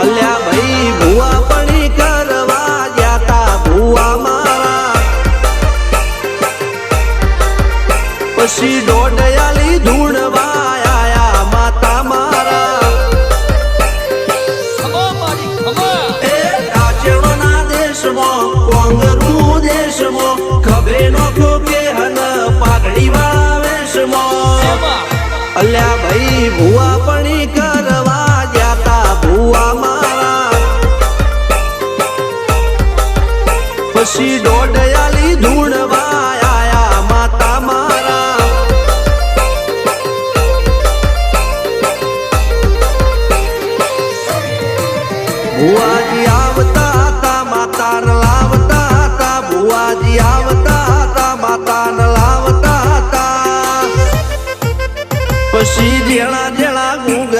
અલ્યા ભાઈ, ભૂવા પણી કરવા જાતા ભુવા મારા. પછી દોડયાલી ધૂણવા માતા મારા. દેશમાં, કોંગરનું દેશમાં ખભે નો ખોકે હન પાઘડી વાળા વેશમાં ભાઈ, ભુવા પછી દોડયાલી ધૂણવા આયા માતા મારા. ભુવાજી આવતા હતા માતા ન લાવતા હતા, ભુવાજી આવતા હતા માતા ન લાવતા હતા. પછી જેણા જેણા ગુંગ